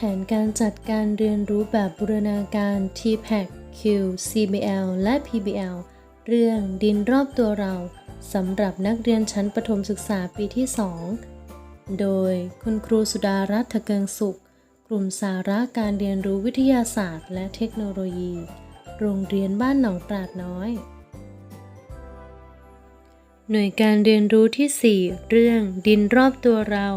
ผนการจัดการเรียนรู้แบบบูรณาการ TPAC Q CBL และ PBL เรื่องดินรอบตัวเราสำหรับนักเรียนชั้นประถมศึกษาปีที่ 2 โดยคุณครูสุดารัตน์เกิงสุข กลุ่มสาระการเรียนรู้วิทยาศาสตร์ และเทคโนโลยี โรงเรียนบ้านหนองปราดน้อย หน่วยการเรียนรู้ที่ 4 เรื่องดินรอบตัวเรา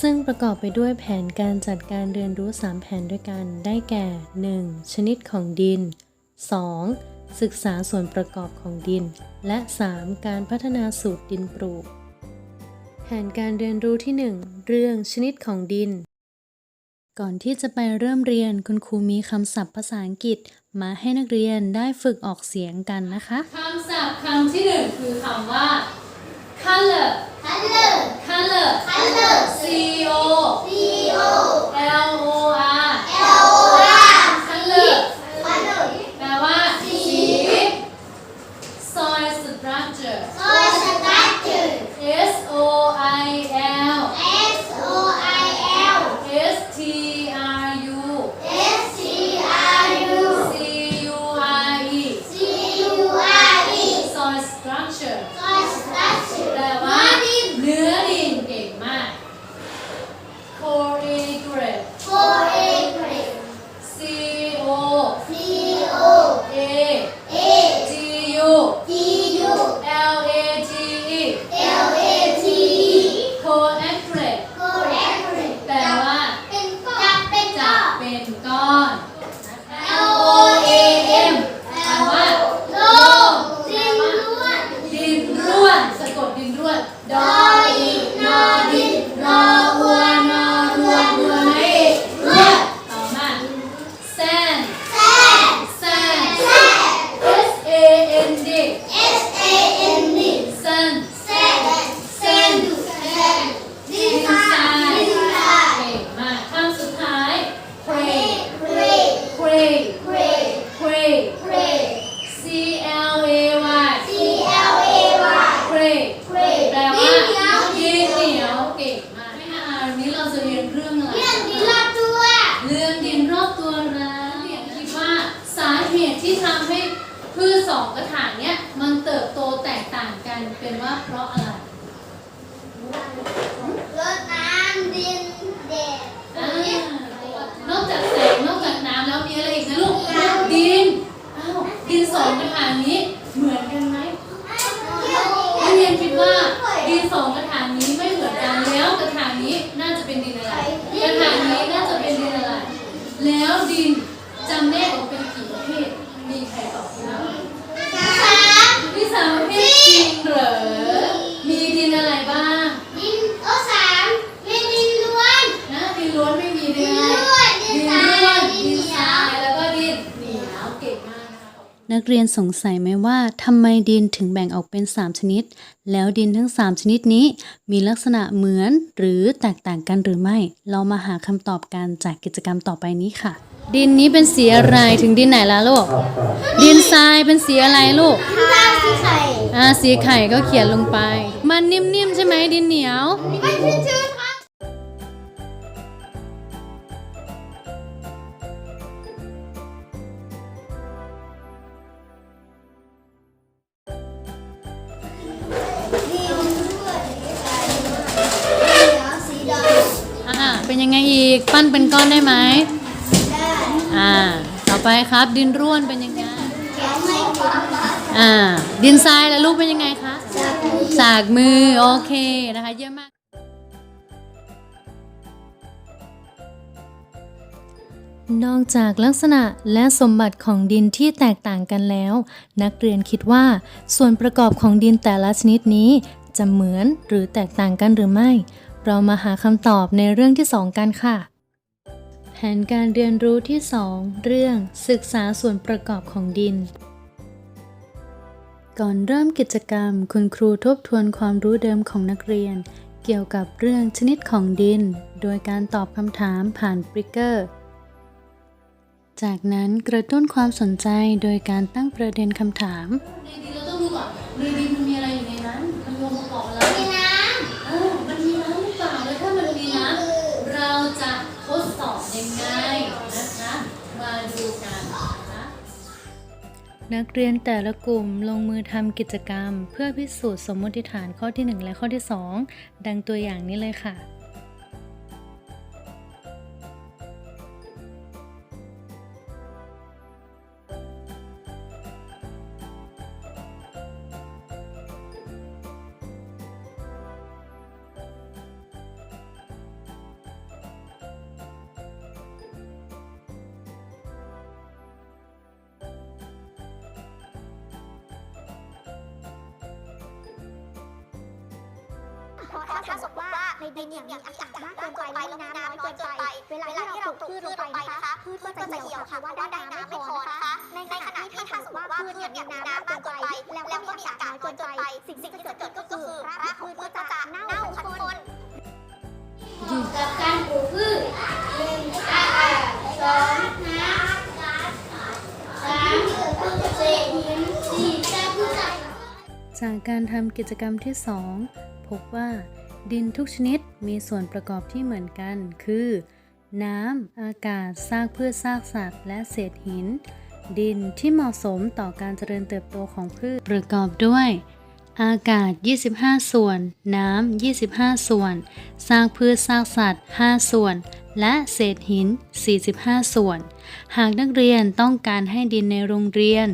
ซึ่งประกอบไปด้วยแผนการจัดการเรียนรู้ 3 แผนด้วยกัน ได้แก่ 1. ชนิดของดิน 2. ศึกษาส่วนประกอบของดิน และ 3. การพัฒนาสูตรดินปลูก แผนการเรียนรู้ที่ 1 เรื่องชนิดของดิน ก่อนที่จะไปเริ่มเรียนคุณครูมีคำศัพท์ภาษาอังกฤษ มาให้นักเรียนได้ฝึกออกเสียงกันนะคะ คำศัพท์คำที่หนึ่งคือคำว่า color color color color C O เรียนสงสัยไหมว่าทำไมดินถึงแบ่งออกเป็น 3 ชนิด แล้วดินทั้ง 3 ชนิดนี้ มีลักษณะเหมือนหรือแตกต่างกันหรือไม่ เรามาหาคำตอบกันจากกิจกรรมต่อไปนี้ค่ะ ดินนี้เป็นสีอะไรถึงดินไหนละลูก ดินทรายเป็นสีอะไรลูกดินทรายสีไข่อ่าสีไข่ก็เขียนลงไป มันนิ่มๆใช่ไหมดินเหนียวมันชื้นๆ เป็นยังไงอีก ปั้นเป็นก้อนได้ไหมได้อ่า ต่อไปครับดินร่วนเป็นยังไงแข็งไม่ถึงอ่า ดินทรายแล้วลูกเป็นยังไงคะจากมือสากมือ โอเคนะคะ เยี่ยมมาก นอกจากลักษณะและสมบัติของดินที่แตกต่างกันแล้ว นักเรียนคิดว่าส่วนประกอบของดินแต่ละชนิดนี้จะเหมือนหรือแตกต่างกันหรือไม่ เรามาหาคำตอบในเรื่องที่ 2 กันค่ะ แผนการเรียนรู้ที่ 2 เรื่องศึกษาส่วนประกอบของดิน ก่อนเริ่มกิจกรรม คุณครูทบทวนความรู้เดิมของนักเรียน เกี่ยวกับเรื่องชนิดของดิน โดยการตอบคำถามผ่านปริกเกอร์ จากนั้นกระตุ้นความสนใจโดยการตั้งประเด็นคำถามในดินเราต้องดูก่อนในดินมันมีอะไรอยู่ในนั้น มันรวมประกอบอะไรมีน้เออมันมีน้ำหรือเปล่าแล้วถ้ามันมีน้ำเราจะทดสอบในง่ายๆนะคะ มาดูกันนะคะนักเรียนแต่ละกลุ่มลงมือทำกิจกรรม เพื่อพิสูจน์สมมติฐานข้อที่ 1 และข้อที่ 2 ดังตัวอย่างนี้เลยค่ะ ถ้าสมมติว่าในดินเนี่ยมีอากาศมากเกินไปแล้วมีน้ำน้อยเกินไป เวลาที่เราปลูกพืชลงไปนะคะพืชก็จะเหี่ยวค่ะว่าได้น้ำไม่พอนะคะในขณะที่ถ้าสมมติว่าพืชเนี่ยมีน้ำมากเกินไป แล้วก็มีอากาศน้อยเกินไป สิ่งที่จะเกิดก็คือรากพืชก็จะเน่าพันคนอยู่กับการปลูกพืชหนึ่งอากาศสองน้ำสามเศษหินสี่แร่พืชจากการทำกิจกรรมที่ 2 พบว่า ดินทุกชนิดมีส่วนประกอบที่เหมือนกัน คือ น้ำ อากาศ ซากพืชซากสัตว์ และเศษหิน ดินที่เหมาะสมต่อการเจริญเติบโตของพืชประกอบด้วย อากาศ 25 ส่วน น้ำ 25 ส่วน ซากพืชซากสัตว์ 5 ส่วน และเศษหิน 45 ส่วน หากนักเรียนต้องการให้ดินในโรงเรียน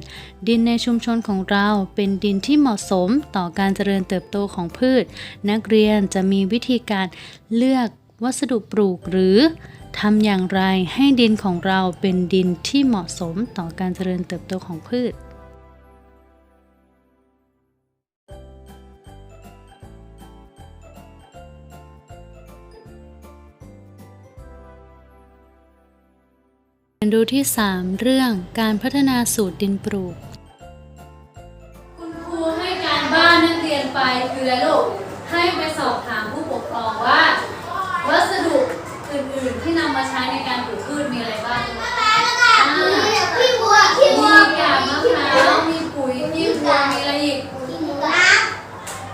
ดินในชุมชนของเราเป็นดินที่เหมาะสมต่อการเจริญเติบโตของพืช นักเรียนจะมีวิธีการเลือกวัสดุปลูกหรือทำอย่างไรให้ดินของเราเป็นดินที่เหมาะสมต่อการเจริญเติบโตของพืช เรียนรู้ที่ 3 เรื่องการพัฒนาสูตรดินปลูก คุณครูให้การบ้านนักเรียนไปคืออะไรลูกให้ไปสอบถามผู้ปกครองว่า วัสดุอื่นๆที่นำมาใช้ในการปลูกพืชมีอะไรบ้างอ่า ขี้วัวขี้วัว มีกาบมะพร้าว มีปุ๋ยมีวัวมีอะไรอีก ขี้หมูน้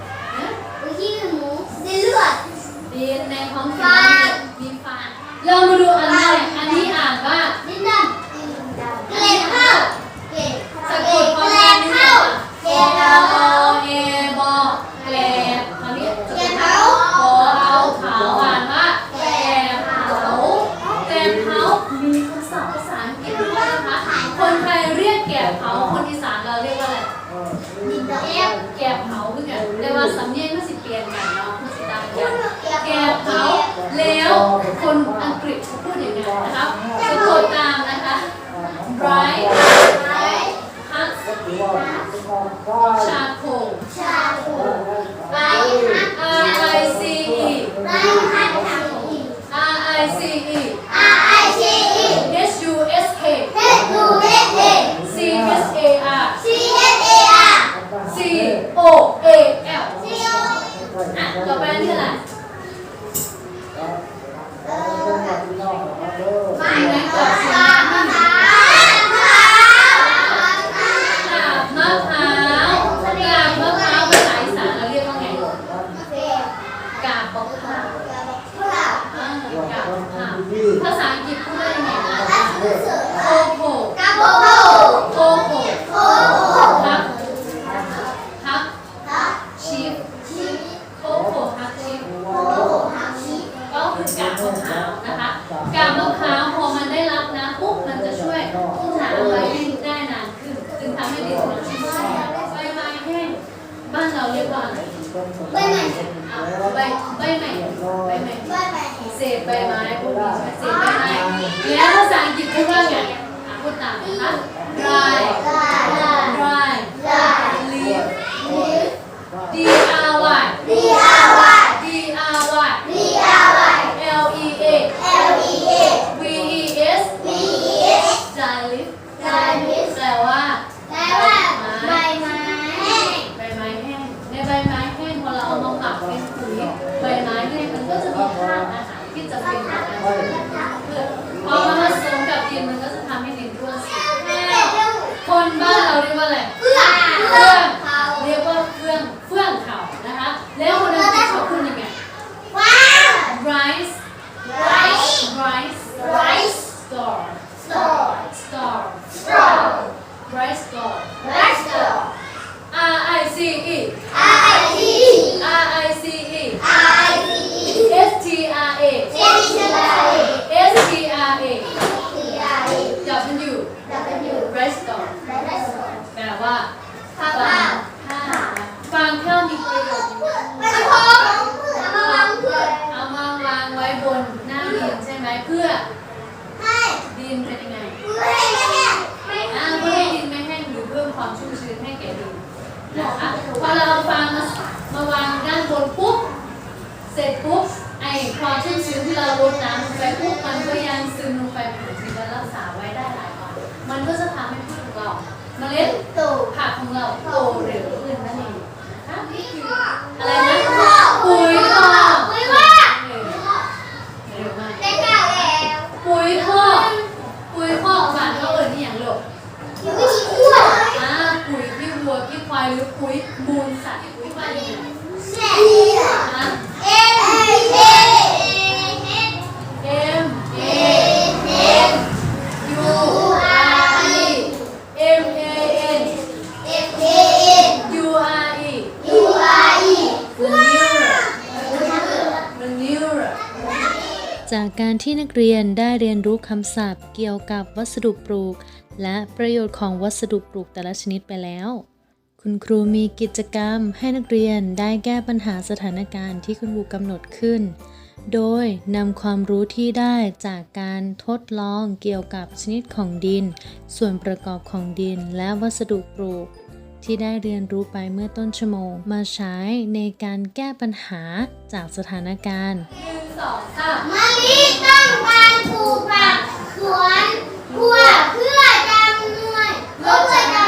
ำขี้หมูดินเลือด ดินในท้องถิ่น ฟาง มีฟางเรามาดูอันแรกอันนี้อ่านว่า ดินดำเกล็ดข้าวเกล็ด สะกดพร้อมกันนี่ ข้าว เก เก ล ล็ด อ ข้าว เอบอเกลบคราวนี้สะก เกล็ ด ด ขอ เผา เอาขาวอ่านว่าแกบเผาแกบเผามีคำศัพท์ภาษาอังกฤษด้วยนะคะ คนไทยเรียกแกบเผา คนอีสานเราเรียกว่าอะไร ดินดำ แกบแกบเผาคือไงแต่ว่าสำเนียงก็สิเปลี่ยนกันเนาะมันสิต่างกัน แกบเผาแล้วคนอังกฤษเขาพูดอย่างไงนะคะสะกดตามนะคะ dry hot charcoal ชาโคไรฮัท R I C E ไรฮัททำอี R I C E R I C E S U S K H U S A C S A R C S A R C O A L C O อะต่อไปอันนี่อะไร ไม่ไม่กดกาบมะพร้าว กาบมะพร้าวกาบมะพร้าวภาษาอีสานเราเรียกว่าไงกาบมะพร้าวอ่ากาบมะพร้าวภาษาอังกฤษพูดได้ยังไง นะโคโคโคโคฮักฮักชีฟโคโคฮักชีฟก็คือกาบมะพร้าวนะคะกาบมะพร้าวพอมันได้รับน้ำปุ๊บมันจะช่วยอุ้มน้ำไว้ให้ได้นานขึ้น จึงทำให้ดินมันชุ่มชื้นใบไม้แห้งบ้านเราเรียกว่าอะไรอะใบใบใหม่ใบใหม่เศษใบไม้พวกนี้ใช่ไหมเศษใบไม้ แล้วภาษาอังกฤษพูดว่าไงอะพูดตามนะคะ dry dry leaf D R Y D R Y L E A V E S dry leaf แปลว่า ใบไม้แห้ง ในใบไม้แห้งพอเราเอามาหมักเป็นปุ๋ยใบไม้แห้งมันก็จะมีธาตุอาหารที่จะเป็นอาหารเพื่อพอมาผสมกับดินมันก็จะ R A W restaurant แปลว่าข้าวข้าวฟางข้าวมีประโยชน์เอามาวางวางไว้บนหน้าดินใช่ไหมเพื่อดินเป็นยังไงอ่าเพื่ให้ดินแห้งหรือเพิ่มความชุ่มชื้นให้แก่ดินนะคะพอเราเอาฟางมามาวางด้านบนปุ๊บเสร็จปุ๊บไอความชุ่มชื้นที่เราลดน้ำลงไปปุ๊บ เราเมล็ดโตผักของเราโตเร็วขึ้นนั่นเองนะคะนี่คือ อะ อะไรนะปุ๋ยคอก ปุ๋ยว่า เร็วมาก ได้ข่าวแล้ว ปุ๋ยคอกปุ๋ยคอกหวานเขาเอ่ยนี่อย่างหลบ อยู่ที่ขั้ว อ่าปุ๋ยที่วัวที่ควายหรือปุ๋ยมูลสัตว์ปุ๋ยควายเนี่ย แซ่บ นะ เอ็มเอเอ M A เอ N U R E M A N เอฟเอ U R E ยูอาร์อี manure manure จากการ ที่นักเรียนได้เรียนรู้คำศัพท์ เกี่ยวกับวัสดุปลูก และประโยชน์ของวัสดุปลูกแต่ละชนิดไปแล้ว คุณครูมีกิจกรรมให้นักเรียนได้แก้ปัญหาสถานการณ์ที่คุณครูกำหนดขึ้น โดยนำความรู้ที่ได้จากการทดลองเกี่ยวกับชนิดของดิน ส่วนประกอบของดินและวัสดุปลูกที่ได้เรียนรู้ไปเมื่อต้นชั่วโมง มาใช้ในการแก้ปัญหาจากสถานการณ์ สองสามมะลิต้องการปลูกผักสวนครัวเพื่อจำนวนลดจำ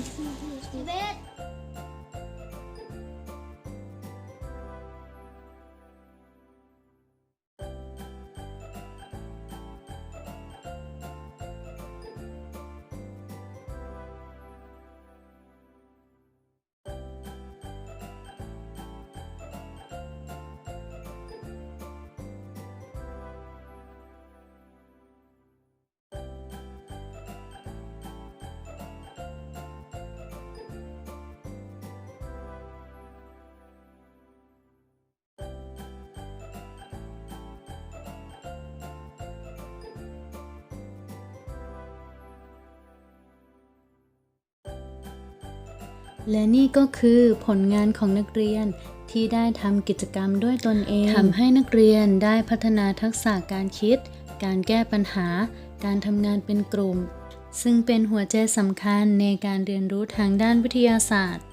และนี่ก็คือผลงานของนักเรียนที่ได้ทำกิจกรรมด้วยตนเองทำให้นักเรียนได้พัฒนาทักษะการคิด การแก้ปัญหา การทำงานเป็นกลุ่ม ซึ่งเป็นหัวใจสำคัญในการเรียนรู้ทางด้านวิทยาศาสตร์